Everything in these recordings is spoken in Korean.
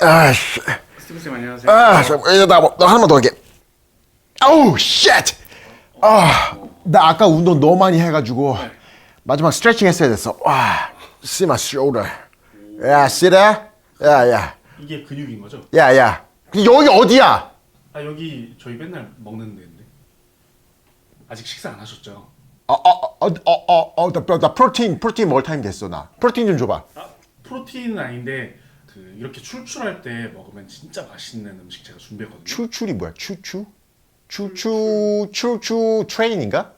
아씨. 스티브 쌤 안녕하세요. 아, 잠깐, 이거 나, 나 하나만 더 할게. 아우, 쉣! 아, 나 아까 운동 너무 많이 해가지고 마지막 스트레칭 했어야 됐어. 와, see my shoulder. 야, see that? 야, 야, 이게 근육인 거죠? 야, 야. 여기 어디야? 아 여기 저희 맨날 먹는 데인데 아직 식사 안 하셨죠? 어, 어, 어, 어, 어, 어, 나, 나 프로틴, 프로틴 먹을 타임 됐어, 나. 프로틴 좀 줘봐. 아 프로틴은 아닌데 그 이렇게 출출할 때 먹으면 진짜 맛있는 음식 제가 준비했거든요. 추출이 뭐야? 추추? 추추, 추추 트레인인가?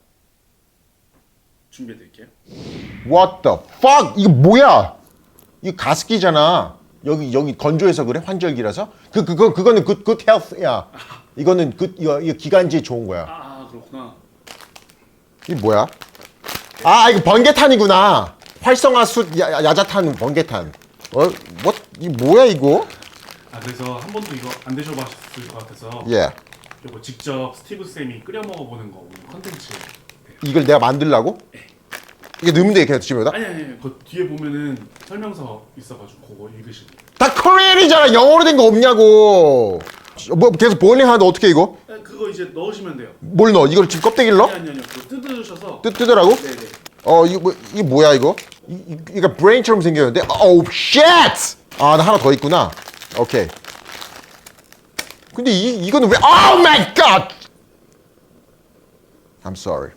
준비해드릴게요. What the fuck? 이거 뭐야? 이거 가습기잖아. 여기 여기 건조해서 그래? 환절기라서? 그 그거 그거는 good good health야. 이거는 good 이거, 이거 기관지에 좋은 거야. 아 그렇구나. 이게 뭐야? 아 이거 번개탄이구나. 활성화수 야, 야- 야자탄 번개탄. 어? 뭐? 이 뭐야 이거? 아 그래서 한 번도 이거 안 드셔봤을 것 같아서 예. 이거 직접 스티브 쌤이 끓여 먹어보는 거 오늘 컨텐츠. 이걸 내가 만들라고? 이게 넣으면 돼 이렇게 집에다? 아니 아니 아니, 그 뒤에 보면은 설명서 있어가지고 그거 읽으시면 돼요. 다 코리안이잖아. 영어로 된 거 없냐고. 뭐 계속 볼링 하는데 어떻게 이거? 아, 그거 이제 넣으시면 돼요. 뭘 넣어? 이걸 지금 껍데기를 넣어? 아니 아니. 그거 뜯으셔서. 뜯 뜯으라고? 네네. 어 이거 뭐 이게 뭐야 이거? 이, 이, 이거 브레인처럼 생겼는데? 어우 쉣! 아나 하나 더 있구나. 오케이. 근데 이 이거는 왜? Oh my god! I'm sorry.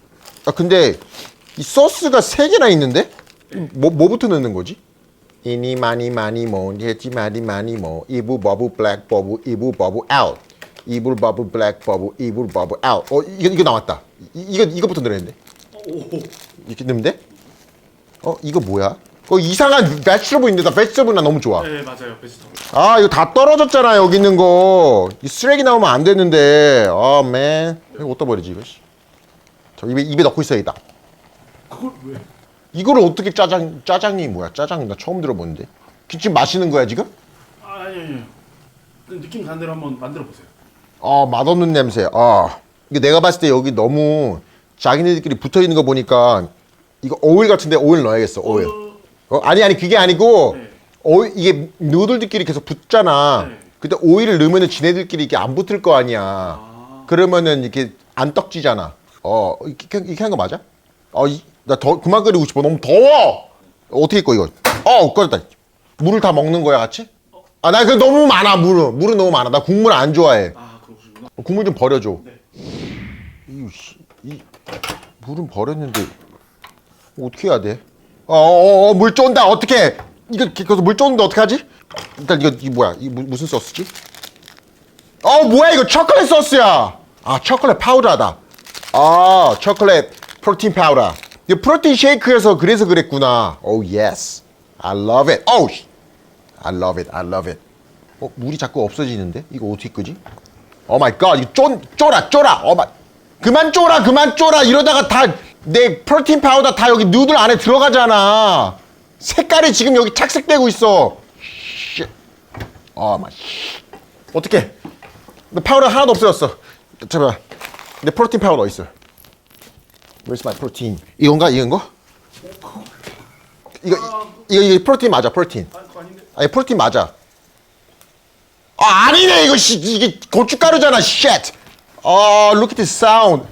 아 근데 이 소스가 세 개나 있는데? 뭐 뭐부터 넣는 거지? 이니 마니 마니 모 제지 마니 마니 모 이브 버브 블랙 버브 이브 버브 아웃 이불 버브 블랙 버브 이불 버브 아웃 어 이거 이거 나왔다 이, 이거 이거부터 넣었는데 오. 이렇게 넣으면 돼? 어 이거 뭐야? 그 이상한 베지터블인데 나 베지터블 나 너무 좋아. 네 맞아요 베지터블. 아 이거 다 떨어졌잖아 여기 있는 거. 이 쓰레기 나오면 안 되는데. 아 맨. 이거 어디다 버리지 이거? 씨. 저 입에 입에 넣고 있어야겠다. 그걸 왜? 이거를 어떻게 짜장 짜장이 뭐야? 짜장 나 처음 들어보는데. 지금 마시는 거야 지금? 아, 아니 아니. 느낌 가는 대로 한번 만들어 보세요. 아 맛없는 냄새. 아 이게 내가 봤을 때 여기 너무 자기네들끼리 붙어 있는 거 보니까 이거 오일 같은데 오일 넣어야겠어 오일. 어, 아니 아니 그게 아니고 네. 오일, 이게 누들끼리 계속 붙잖아. 네. 근데 오일을 넣으면은 지네들끼리 이게 안 붙을 거 아니야. 아. 그러면은 이렇게 안 떡지잖아. 어 이렇게 이렇게 한 거 맞아? 어나 더 그만 끓이고 싶어. 너무 더워. 어떻게 꺼 이거? 어 꺼졌다. 물을 다 먹는 거야 같이? 아 나 그 너무 많아 물은 물은 너무 많아. 나 국물 안 좋아해. 아 그러시구나. 어, 국물 좀 버려줘. 네. 이, 씨, 이 물은 버렸는데 어떻게 해야 돼? 어어어 물 쫀다 어떻게? 이거 계속 물 쫀는데 어떻게 하지? 일단 이거 이 뭐야? 이 무, 무슨 소스지? 어 뭐야 이거 초콜릿 소스야? 아 초콜릿 파우더다. 아 초콜릿 프로틴 파우더. 이거 프로틴 쉐이크여서 그래서 그랬구나. 오 예스. I love it. 오 I love it. I love it. 어 물이 자꾸 없어지는데 이거 어떻게 끄지? 오 마이 갓 이거 쫀 쫄아 쫄아 어마 그만 쫄아 그만 쫄아 이러다가 다 내 프로틴 파우더 다 여기 누들 안에 들어가잖아. 색깔이 지금 여기 착색되고 있어. 어마 어떻게 내 파우더 하나도 없어졌어. 잠깐만. 내 프로틴 파우더 어디 있어? Where's my protein? 이건가? 이건가 이거 이거 이거 프로틴 맞아 프로틴. 아. 아니 프로틴 맞아. 아 아니네 이거 씨. 이게 고춧가루잖아 shit. 아 look at this sound.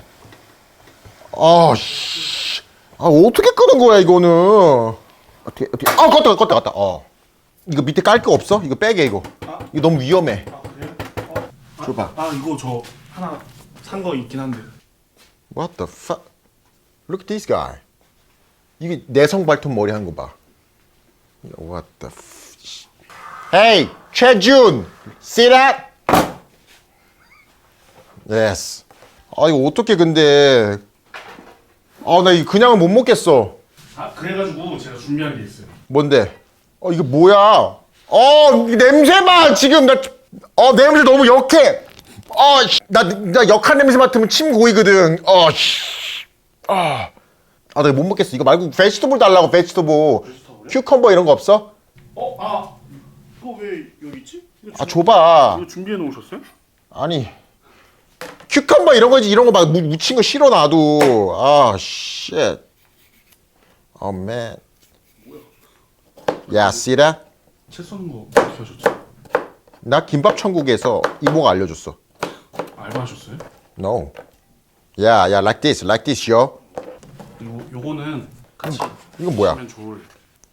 아 씨. 아 어떻게 끄는 거야 이거는. 어떻게 어떻게 아 껐다 껐다 껐다. 어. 이거 밑에 깔 거 없어? 이거 빼게 이거. 이거 너무 위험해. 아 그래요? 어. 아, 줘봐. 아 이거 저 하나 산 거 있긴 한데. What the fuck? Look at this guy. 이게 내성 발톱 머리 한 거 봐. What the f... Hey, 최준! See that? Yes. 아 이거 어떻게 근데 아 나 이거 그냥은 못 먹겠어. 아 그래가지고 제가 준비한 게 있어요. 뭔데? 어 이게 뭐야? 어 이 냄새 봐 지금 나 어 냄새 너무 역해. 어나나 역한 냄새 맡으면 침 고이거든. 어 씨. 아. 아, 내가 못 먹겠어. 이거 말고 베지터블 달라고. 베지터블이요? 큐컴버 이런 거 없어? 어? 아 이거 왜 여기 있지? 이거 아, 준- 줘봐. 이거 준비해 놓으셨어요? 아니. 큐컴버 이런 거지, 이런 거 막 묻힌 거 싫어, 나도. 아, 쉣. 어, 맨. 야, that? 채 써는 거 어떻게 하셨지? 나 김밥 천국에서 이모가 알려줬어. 알바하셨어요? No. Yeah, yeah, like this, like this, yo. 요 요거는 같이 이건 뭐야? 하면 좋을.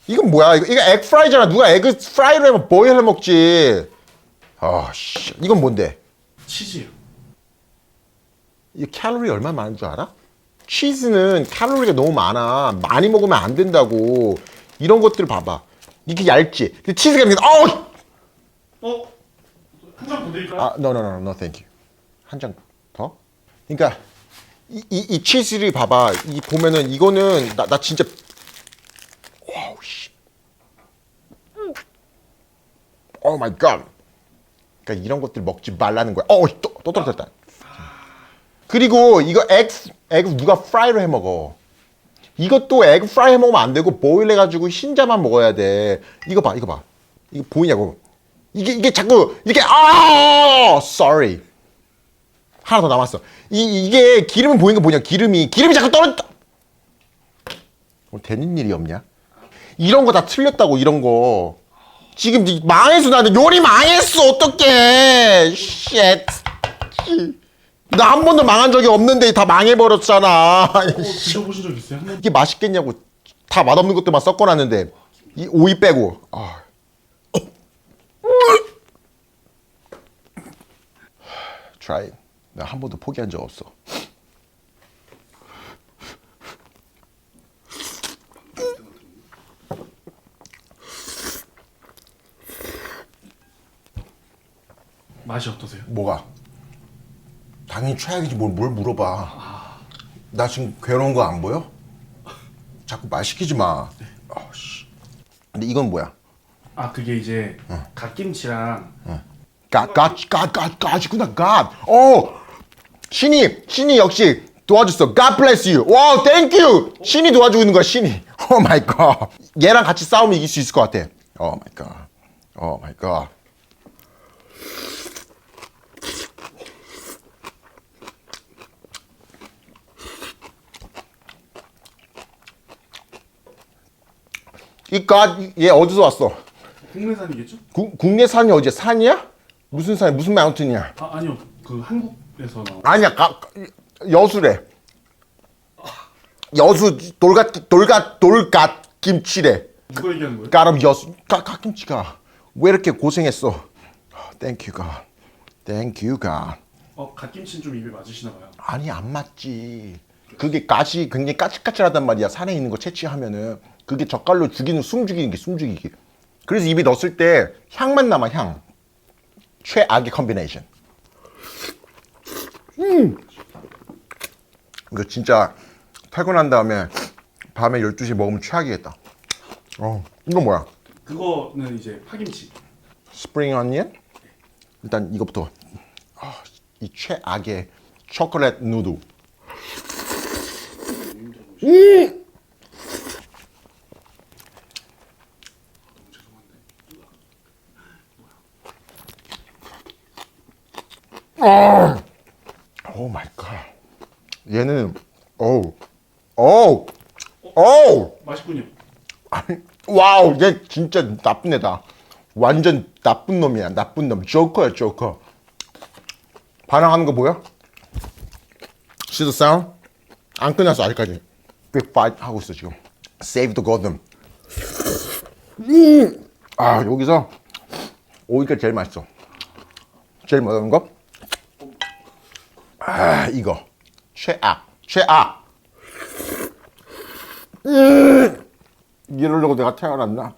이건 뭐야? 이거 이거 에그 프라이잖아. 누가 에그 프라이로 하면 보일 해 먹지. 아, 씨. 이건 뭔데? 치즈요. 이 칼로리 얼마 많은 줄 알아? 치즈는 칼로리가 너무 많아. 많이 먹으면 안 된다고. 이런 것들 봐봐. 이게 얇지. 근데 치즈가 있는 어! 어? 한 장 더 드릴까요? 아, no, no, no, no, thank you. 한 장 더? 그러니까 이, 이, 이 치즈를 봐봐. 이 보면은 이거는 나, 나 진짜 와우 씨. 오 마이 갓. 그러니까 이런 것들 먹지 말라는 거야. 어, 또, 또 떨어졌다. 그리고 이거 에그 에그 누가 프라이로 해 먹어. 이것도 에그 프라이 해 먹으면 안 되고 보일 해 가지고 흰자만 먹어야 돼. 이거 봐. 이거 봐. 이거 보이냐고. 이게 이게 자꾸 이렇게 아 sorry 하나 더 남았어 이 이게 기름은 보이는 거 뭐냐 기름이 기름이 자꾸 떨어졌다 뭐 되는 일이 없냐 이런 거 다 틀렸다고 이런 거 지금 니- 망했어 나한테 요리 망했어 어떡해 쉣 나 한 번도 망한 적이 없는데 다 망해버렸잖아 어, 드셔보신 적 있어요? 한 번? 이게 맛있겠냐고 다 맛없는 것들만 섞어놨는데 이 오이 빼고 아. try 나한 번도 포기한 적 없어 맛이 어떠세요? 뭐가 당연히 최악이지 뭘, 뭘 물어봐 나 지금 괴로운 거 안 보여? 자꾸 말 시키지 마 아, 씨. 근데 이건 뭐야 아 그게 이제 갓김치랑 갓, 갓, 갓, 갓, 갓이구나, 갓. 오! 신이, 신이 역시 도와줬어. God bless you. 와, thank you. 신이 도와주고 있는 거야, 신이. 오 마이 갓. 얘랑 같이 싸우면 이길 수 있을 것 같아. 오 마이 갓. 오마 이 갓. 이 갓, 얘 어디서 왔어? 국내산이겠죠? 구- 국내 산이 어디야? 산이야? 무슨 산? 무슨 마운틴이야? 아 아니요 그 한국에서 나온 아니야, 가, 여수래. 여수 돌갓 돌갓 돌갓 김치래. 누가 얘기하는 거예요? 까름 여수 가, 갓김치가 왜 이렇게 고생했어? 땡큐 가, 땡큐 가. 어 갓김치는 좀 입에 맞으시나 봐요. 아니 안 맞지. 그게 가시 굉장히 까칠까칠하단 말이야. 산에 있는 거 채취하면은 그게 젓갈로 죽이는 숨 죽이는 게 숨 죽이기. 그래서 입에 넣었을 때 향만 남아 향. 최악의 컨비네이션. 음. 이거 진짜 퇴근한 다음에 밤에 12시 먹으면 최악이겠다. 어, 이거 뭐야? 그거는 이제 파김치. 스프링 어니언? 일단 이거부터. 아, 이 최악의 초콜릿 누드. 오 마이 갓. 얘는 어우. 어우. 어우. 맛있군요. 아니, 와우, 얘 진짜 나쁜 애다. 완전 나쁜 놈이야, 나쁜 놈. 조커야, 조커. 반항하는 거 보여? See the sound? 안 끝났어, 아직까지. Big fight 하고 있어, 지금. Save the Gotham. 음. 아, 여기서 오이가 제일 맛있어. 제일 맛있는 거? 아, 이거. 최악, 최악. 이러려고 내가 태어났나?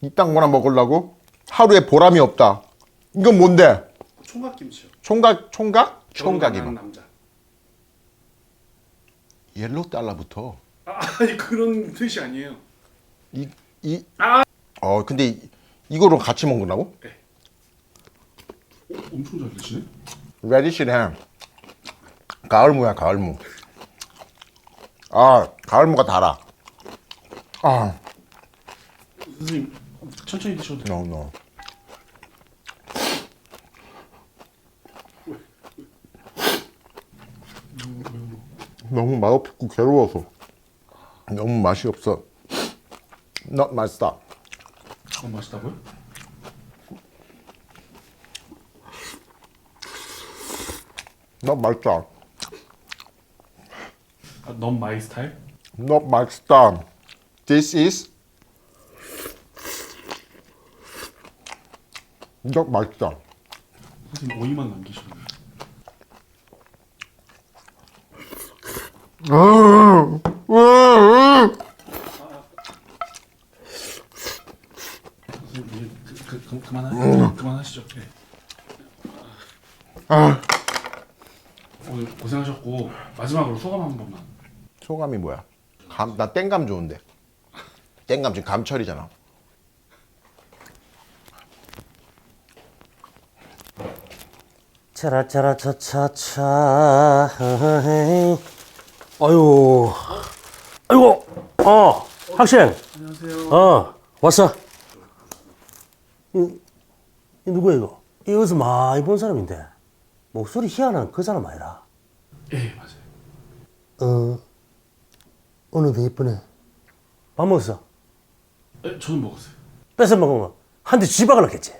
이딴 거나 먹으려고? 하루에 보람이 없다. 이건 뭔데? 총각김치요. 총각, 총각? 총각이면. 남자. 옐로우 달러부터. 아, 아니 그런 뜻이 아니에요. 이, 이, 아! 어, 근데 이, 이거로 같이 먹으라고? 어, 엄청 잘 드시네. 레디시네. 가을무야, 가을무. 아, 가을무가 달아. 아, 선생님 천천히 드셔도 돼요. no, no. 너무 맛없고 괴로워서 너무 맛이 없어. Not my style. 어, 맛있다고요? 너무 맛있다. 아, 넌 마이 스타일? 너무 맛있다. This is 너무 맛있다. 선생님 오이만 남기셨네. 선생님 이제 그, 그, 그, 그만하, 그만하시죠. 네. 오늘 고생하셨고 마지막으로 소감 한 번만. 소감이 뭐야? 감, 나 땡감 좋은데. 땡감 지금 감철이잖아. 차라차라차차차 아유 아이고 어 학생 안녕하세요. 어 왔어 이, 이 누구야 이거 이 어디서 많이 본 사람인데 목소리 희한한 그 사람 아니라 예 맞아요. 어 오늘도 예쁘네 밥 먹었어 예, 저는 먹었어요. 뺏어 먹으면 한 대 쥐박을 넣겠지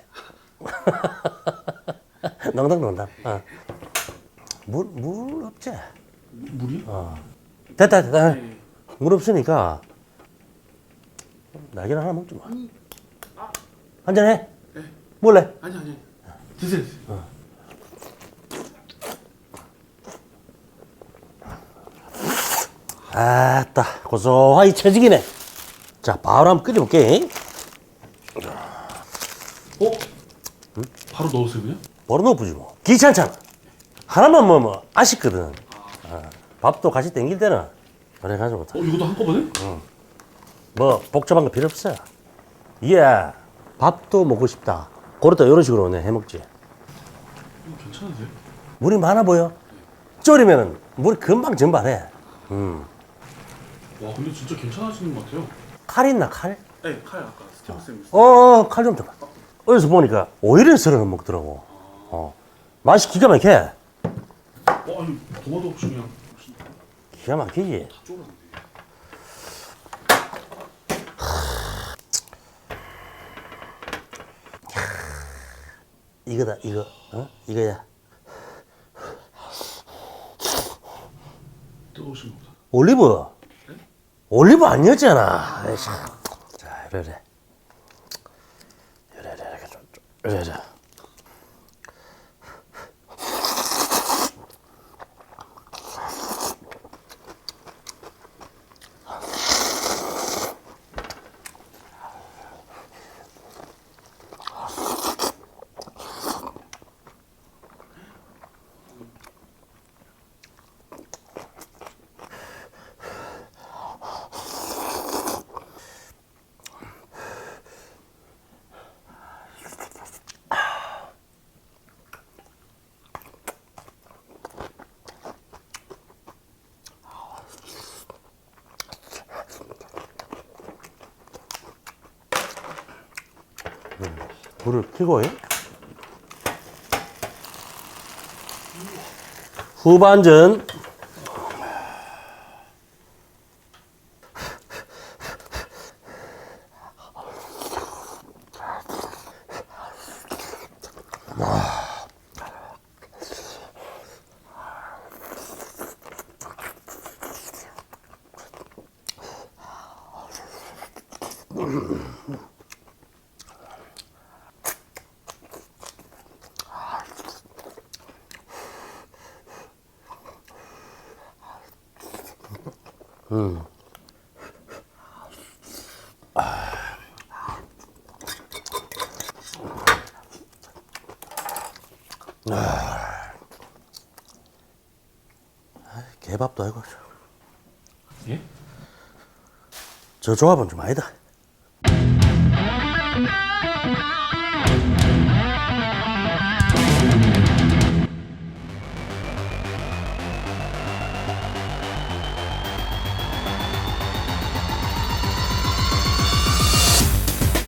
농담 농담 어. 물, 물 없지 물이? 됐다 됐다 네. 물 없으니까 날개나 하나 먹지 마. 한잔해. 몰래. 아니 아니. 드세요. 드세요. 아따 고소하게 처지기네. 자 바로 한번 끓여볼게. 어? 바로 넣으세요 그냥? 바로 넣어보지 뭐. 귀찮잖아. 하나만 먹으면 아쉽거든. 어, 밥도 같이 땡길 때는 그래 가지고 어 이것도 한꺼번에? 뭐 복잡한 거 필요 없어. 예. 밥도 먹고 싶다. 그렇다 이런 식으로 내 해먹지. 어, 괜찮으세요? 물이 많아 보여. 졸이면은 물이 금방 증발해. 와 근데 진짜 괜찮아지는 것 같아요. 칼 있나 칼? 네, 칼 아까 스티브 쌤 어, 칼 좀 줘봐. 어디서 보니까 오이를 썰어 먹더라고. 어. 맛이 기가 막혀. 어 아니 도마도 없이 그냥 기가 막히지. 다. 이거다, 이거. 어? 이거야. 뜨거우신 거보다. 올리브. 올리브 아니었잖아. 자, 이래, 이래. 이래, 이래, 이렇게 좀, 좀. 이래, 불을 켜고, 예? 후반전. 개밥도 아니고. 예? 저 조합은 좀 아니다.